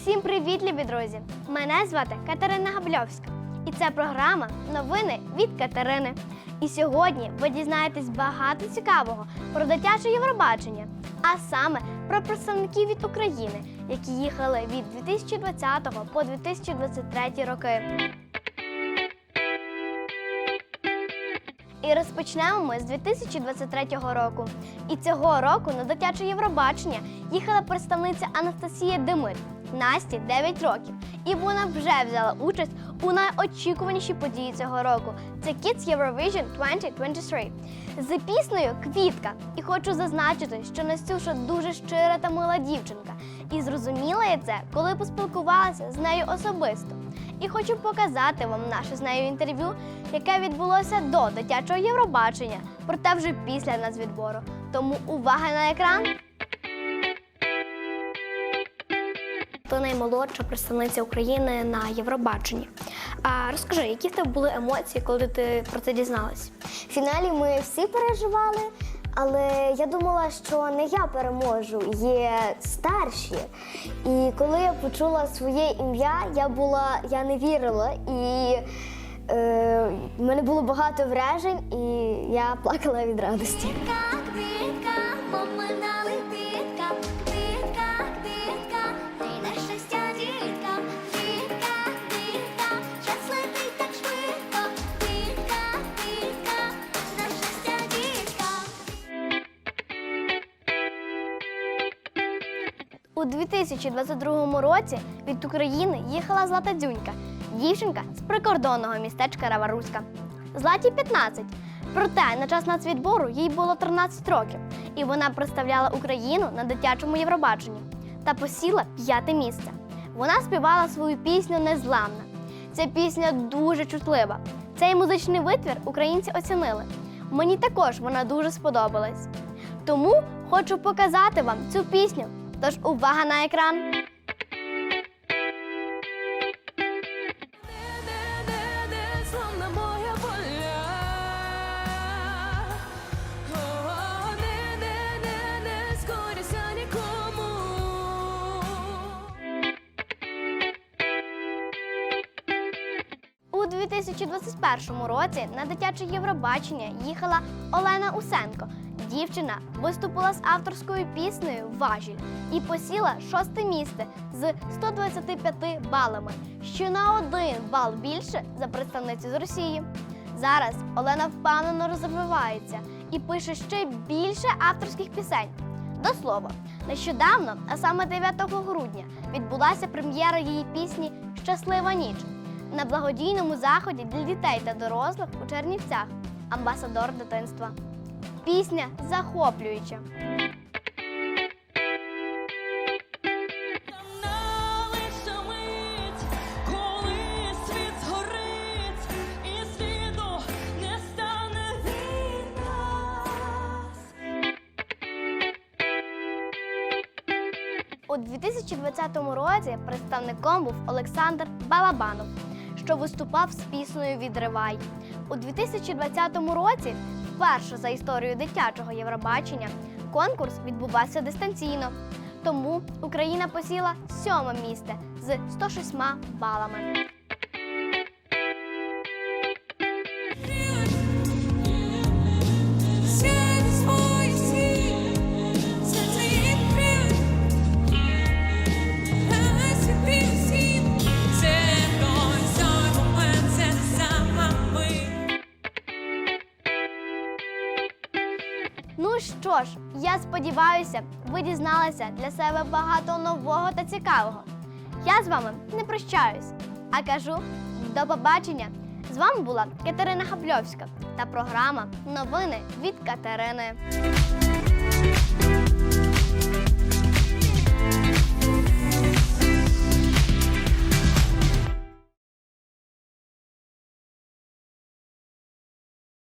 Усім привіт, любі друзі! Мене звати Катерина Габльовська, і це програма Новини від Катерини. І сьогодні ви дізнаєтесь багато цікавого про дитяче Євробачення, а саме про представників від України, які їхали від 2020 по 2023 роки. І розпочнемо ми з 2023 року. І цього року на дитяче Євробачення їхала представниця Анастасія Демир. Насті 9 років, і вона вже взяла участь у найочікуванішій події цього року. Це Kids Eurovision 2023 з піснею Квітка. І хочу зазначити, що Настюша дуже щира та мила дівчинка. І зрозуміла я це, коли поспілкувалася з нею особисто. І хочу показати вам наше з нею інтерв'ю, яке відбулося до дитячого Євробачення, проте вже після нацвідбору. Тому увага на екран. Ти наймолодша представниця України на Євробаченні. А розкажи, які в тебе були емоції, коли ти про це дізналась? В фіналі ми всі переживали, але я думала, що не я переможу, є старші. І коли я почула своє ім'я, я була, я не вірила, і е, в мене було багато вражень, і я плакала від радості. Квітка, квітка, поминали квітка, 2022 році від України їхала Злата Дзюнька, дівчинка з прикордонного містечка Раваруська. Златі 15. Проте на час нацвідбору їй було 13 років, і вона представляла Україну на дитячому Євробаченні та посіла п'яте місце. Вона співала свою пісню Незламна. Ця пісня дуже чутлива. Цей музичний витвір українці оцінили. Мені також вона дуже сподобалась. Тому хочу показати вам цю пісню. Тож увага на екран. У 2021 році на дитяче Євробачення їхала Олена Усенко. Дівчина виступила з авторською піснею Важіль і посіла шосте місце з 125 балами, що на один бал більше за представницю з Росії. Зараз Олена впевнено розвивається і пише ще більше авторських пісень. До слова, нещодавно, а саме 9 грудня, відбулася прем'єра її пісні Щаслива ніч на благодійному заході для дітей та дорослих у Чернівцях. Амбасадор дитинства. Пісня захоплююча. У 2020 році представником був Олександр Балабанов, що виступав з піснею Відривай. У 2020 році, вперше за історію дитячого Євробачення, конкурс відбувався дистанційно. Тому Україна посіла сьоме місце з 106 балами. Ну що ж, я сподіваюся, ви дізналися для себе багато нового та цікавого. Я з вами не прощаюсь, а кажу до побачення. З вами була Катерина Хабльовська та програма Новини від Катерини.